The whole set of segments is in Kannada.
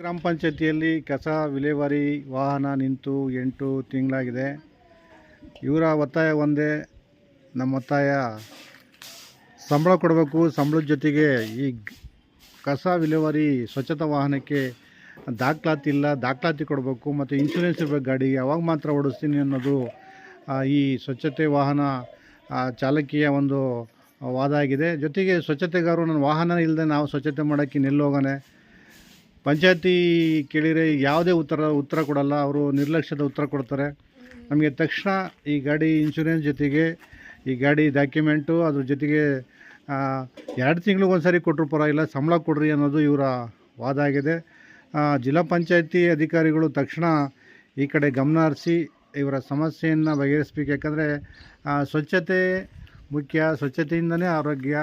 ಗ್ರಾಮ ಪಂಚಾಯತಿಯಲ್ಲಿ ಕಸ, ವಿಲೇವಾರಿ, ವಾಹನ ನಿಂತು ಎಂಟು ತಿಂಗಳಾಗಿದೆ. ಇವರ ಒತ್ತಾಯ ಒಂದೇ. ನಮ್ಮ ಒತ್ತಾಯ, ಸಂಬಳ ಕೊಡಬೇಕು. ಸಂಬಳದ ಜೊತೆಗೆ ಈ ಕಸ, ವಿಲೇವಾರಿ, ಸ್ವಚ್ಛತಾ ವಾಹನಕ್ಕೆ ದಾಖಲಾತಿ ಇಲ್ಲ. ದಾಖಲಾತಿ ಕೊಡಬೇಕು ಮತ್ತು ಇನ್ಶೂರೆನ್ಸ್ ಇರಬೇಕು ಗಾಡಿಗೆ ಯಾವಾಗ ಮಾತ್ರ ಓಡಿಸ್ತೀನಿ ಅನ್ನೋದು ಈ ಸ್ವಚ್ಛತೆ ವಾಹನ ಚಾಲಕಿಯ ಒಂದು ವಾದ ಆಗಿದೆ. ಜೊತೆಗೆ ಸ್ವಚ್ಛತೆಗಾರರು, ನನ್ನ ವಾಹನ ಇಲ್ಲದೆ ನಾವು ಸ್ವಚ್ಛತೆ ಮಾಡೋಕ್ಕೆ ನಿಲ್ಲೋಗಾನೆ ಪಂಚಾಯತಿ ಕೇಳಿದರೆ ಯಾವುದೇ ಉತ್ತರ ಉತ್ತರ ಕೊಡಲ್ಲ, ಅವರು ನಿರ್ಲಕ್ಷ್ಯದ ಉತ್ತರ ಕೊಡ್ತಾರೆ. ನಮಗೆ ತಕ್ಷಣ ಈ ಗಾಡಿ ಇನ್ಶೂರೆನ್ಸ್ ಜೊತೆಗೆ ಈ ಗಾಡಿ ಡಾಕ್ಯುಮೆಂಟು ಅದ್ರ ಜೊತೆಗೆ ಎರಡು ತಿಂಗ್ಳಿಗೆ ಒಂದು ಸಾರಿ ಕೊಟ್ಟರು ಪರವಾಗಿಲ್ಲ, ಸಂಬಳ ಕೊಡ್ರಿ ಅನ್ನೋದು ಇವರ ವಾದ ಆಗಿದೆ. ಜಿಲ್ಲಾ ಪಂಚಾಯತಿ ಅಧಿಕಾರಿಗಳು ತಕ್ಷಣ ಈ ಕಡೆ ಗಮನ ಹರಿಸಿ ಇವರ ಸಮಸ್ಯೆಯನ್ನು ಬಗೆಹರಿಸ್ಬೇಕು. ಯಾಕಂದರೆ ಸ್ವಚ್ಛತೆ ಮುಖ್ಯ, ಸ್ವಚ್ಛತೆಯಿಂದನೇ ಆರೋಗ್ಯ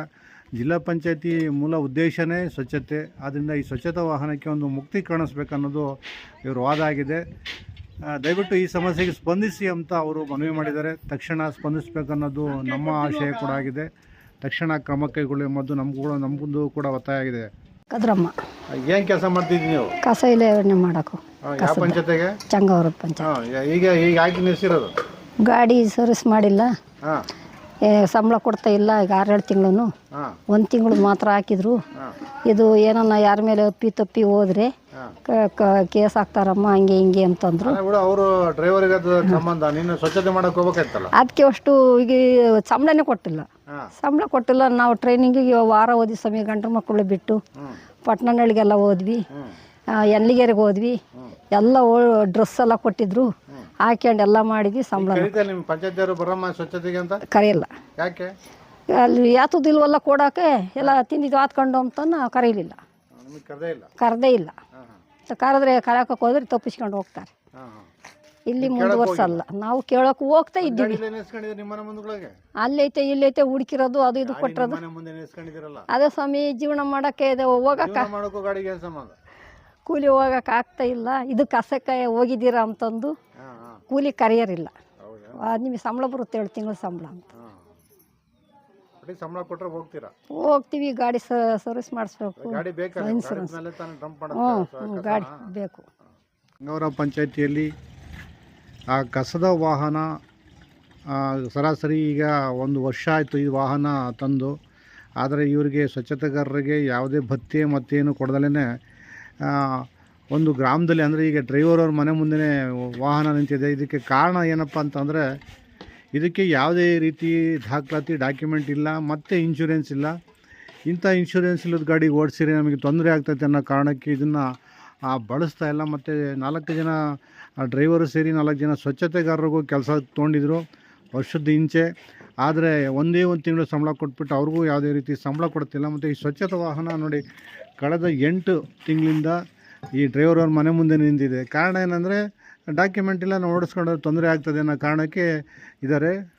ಜಿಲ್ಲಾ ಪಂಚಾಯತಿ ಮೂಲ ಉದ್ದೇಶವೇ ಸ್ವಚ್ಛತೆ. ಆದ್ದರಿಂದ ಈ ಸ್ವಚ್ಛತಾ ವಾಹನಕ್ಕೆ ಒಂದು ಮುಕ್ತಿ ಕಾಣಿಸ್ಬೇಕನ್ನೋದು ಇವರು ವಾದ ಆಗಿದೆ ದಯವಿಟ್ಟು ಈ ಸಮಸ್ಯೆಗೆ ಸ್ಪಂದಿಸಿ ಅಂತ ಅವರು ಮನವಿ ಮಾಡಿದ್ದಾರೆ. ತಕ್ಷಣ ಸ್ಪಂದಿಸಬೇಕನ್ನೋದು ನಮ್ಮ ಆಶಯ ಕೂಡ ಆಗಿದೆ. ತಕ್ಷಣ ಕ್ರಮ ಕೈಗೊಳ್ಳಿ ಎಂಬುದು ನಮಗೂ ಕೂಡ ನಮಗೂ ಕೂಡ ಒತ್ತಾಯ ಆಗಿದೆ. ಕದ್ರಮ್ಮ. ಏನು ಕೆಲಸ ಮಾಡ್ತಿದ್ದೀನಿ ನೀವು? ಕಸ ಇಲ್ಲೇ ಮಾಡೋಕು ಆ, ಯಾವ ಪಂಚಾಯತಿಗೆ? ಚಂಗವ್ರ ಪಂಚಾಯತ್. ಈಗ ಈಗ ಹಾಕಿ ನಿಲ್ಸಿರೋದು ಗಾಡಿ ಸರ್ವಿಸ್ ಮಾಡಿಲ್ಲ. ಸಂಬಳ ಕೊಡ್ತಾ ಇಲ್ಲ ಈಗ ಆರೇಳು ತಿಂಗಳು ಒಂದು ತಿಂಗಳು ಮಾತ್ರ ಹಾಕಿದ್ರು. ಇದು ಏನನ್ನ ಯಾರ ಮೇಲೆ ಅಪ್ಪಿ ತಪ್ಪಿ ಹೋದ್ರೆ ಕೇಸ್ ಹಾಕ್ತಾರಮ್ಮ ಹಂಗೆ ಹಿಂಗೆ ಅಂತಂದ್ರು. ಅವರು ಡ್ರೈವರಿಗೆ ಸಂಬಂಧ ನೀನು ಸ್ವಚ್ಛತೆ ಮಾಡಕ್ಕೆ ಹೋಗ್ಬೇಕಾಯ್ತಲ್ಲ ಅದಕ್ಕೆ ಅಷ್ಟು ಈಗ ಸಂಬಳನೇ ಕೊಟ್ಟಿಲ್ಲ. ಸಂಬಳ ಕೊಟ್ಟಿಲ್ಲ ನಾವು ಟ್ರೈನಿಂಗಿಗೆ ವಾರ ಓದಿ ಸಮಯ ಗಂಡ್ರ ಮಕ್ಕಳು ಬಿಟ್ಟು ಪಟ್ಟಣಗಳಿಗೆಲ್ಲ ಹೋದ್ವಿ. ಎಲ್ಲಿಗೆರೆಗೆ ಹೋದ್ವಿ. ಎಲ್ಲ ಡ್ರೆಸ್ ಎಲ್ಲ ಕೊಟ್ಟಿದ್ರು. ಹಾಕ್ಯಂಡು ಎಲ್ಲ ಮಾಡಿದ್ವಿ ಸಂಬಳ ನಿಮ್ಮ ಪಂಚಾಯತಿಯವರು ಬರಮ್ಮ ಸ್ವಚ್ಛತೆಗೆ ಅಂತ? ಕರೆಯಲ್ಲ. ಯಾಕೆ? ಅಲ್ಲಿ ಯಾತದಿಲ್ವಲ್ಲ ಕೊಡೋಕೆ ಎಲ್ಲ ತಿಂದಿದ್ದು ಆತ್ಕೊಂಡು ಅಂತ ಕರೀಲಿಲ್ಲ ಕರೆದೇ ಇಲ್ಲ. ಕರೆದೇ ಕರೆದ್ರೆ ಕರೆಯೋಕೆ ಹೋದ್ರೆ ತಪ್ಪಿಸ್ಕೊಂಡು ಹೋಗ್ತಾರೆ. ಇಲ್ಲಿ ಮುಂದುವರ್ಸಲ್ಲ ನಾವು ಕೇಳೋಕೆ ಹೋಗ್ತಾ ಇದ್ದೀವಿ. ಅಲ್ಲೈತೆ ಇಲ್ಲೈತೆ ಹುಡುಕಿರೋದು ಅದು ಇದು ಕೊಟ್ಟಿರೋದು. ಅದೇ ಸ್ವಾಮಿ ಜೀವನ ಮಾಡೋಕ್ಕೆ ಇದೆ ಹೋಗಕ್ಕೆ ಕೂಲಿ ಹೋಗಕ್ಕೆ ಆಗ್ತಾ ಇಲ್ಲ. ಇದು ಕಸಕ್ಕೆ ಹೋಗಿದ್ದೀರಾ ಅಂತಂದು. ಕೂಲಿ ಕರೆಯೋರಿಲ್ಲ. ಹೌದಾ? ನಿಮಗೆ ಸಂಬಳ ಬರುತ್ತೆ ಏಳು ತಿಂಗಳು ಸಂಬಳ ಅಂತ. ಸಂಬಳ ಕೊಟ್ಟರೆ ಹೋಗ್ತೀರಾ? ಹೋಗ್ತೀವಿ ಗಾಡಿ ಸರ್ವಿಸ್ ಮಾಡಿಸ್ಬೇಕು. ಗಾಡಿ ಬೇಕಾದ್ರೆ ಗಾಡಿ ತಾನೇ ಡಂಪ್ ಹ್ಞೂ ಗಾಡಿ ಬೇಕು. ಗೌರವ ಪಂಚಾಯತಿಯಲ್ಲಿ ಆ ಕಸದ ವಾಹನ ಆ, ಸರಾಸರಿ ಈಗ ಒಂದು ವರ್ಷ ಆಯಿತು ಈ ವಾಹನ ತಂದು. ಆದರೆ ಇವರಿಗೆ ಸ್ವಚ್ಛತೆಗಾರರಿಗೆ ಯಾವುದೇ ಭತ್ತೆ ಮತ್ತೇನು ಕೊಡದಲೇ ಒಂದು ಗ್ರಾಮದಲ್ಲಿ ಅಂದರೆ ಈಗ ಡ್ರೈವರ್ ಅವ್ರ ಮನೆ ಮುಂದೆ ವಾಹನ ನಿಂತಿದೆ. ಇದಕ್ಕೆ ಕಾರಣ ಏನಪ್ಪ ಅಂತಂದರೆ, ಇದಕ್ಕೆ ಯಾವುದೇ ರೀತಿ ದಾಖಲಾತಿ ಡಾಕ್ಯುಮೆಂಟ್ ಇಲ್ಲ, ಮತ್ತು ಇನ್ಶೂರೆನ್ಸ್ ಇಲ್ಲ. ಇಂಥ ಇನ್ಶೂರೆನ್ಸ್ ಇಲ್ಲದ ಗಾಡಿ ಓಡಿಸಿರಿ ನಮಗೆ ತೊಂದರೆ ಆಗ್ತೈತೆ ಅನ್ನೋ ಕಾರಣಕ್ಕೆ ಇದನ್ನು ಬಳಸ್ತಾ ಇಲ್ಲ. ಮತ್ತು ನಾಲ್ಕು ಜನ ಡ್ರೈವರು ಸೇರಿ ನಾಲ್ಕು ಜನ ಸ್ವಚ್ಛತೆಗಾರರಿಗೂ ಕೆಲಸ ತೊಗೊಂಡಿದ್ರು ವರ್ಷದ ಇಂಚೆ ಆದರೆ ಒಂದೇ ಒಂದು ತಿಂಗಳು ಸಂಬಳ ಕೊಟ್ಬಿಟ್ಟು ಅವ್ರಿಗೂ ಯಾವುದೇ ರೀತಿ ಸಂಬಳ ಕೊಡ್ತಿಲ್ಲ. ಮತ್ತು ಈ ಸ್ವಚ್ಛತಾ ವಾಹನ ನೋಡಿ, ಕಳೆದ ಎಂಟು ತಿಂಗಳಿಂದ ಈ ಡ್ರೈವರ್ ಅವ್ರ ಮನೆ ಮುಂದೆ ನಿಂತಿದೆ. ಕಾರಣ ಏನಂದರೆ ಡಾಕ್ಯುಮೆಂಟ್ ಇಲ್ಲ ನಾವು ತೊಂದರೆ ಆಗ್ತದೆ ಅನ್ನೋ ಕಾರಣಕ್ಕೆ ಇದ್ದಾರೆ.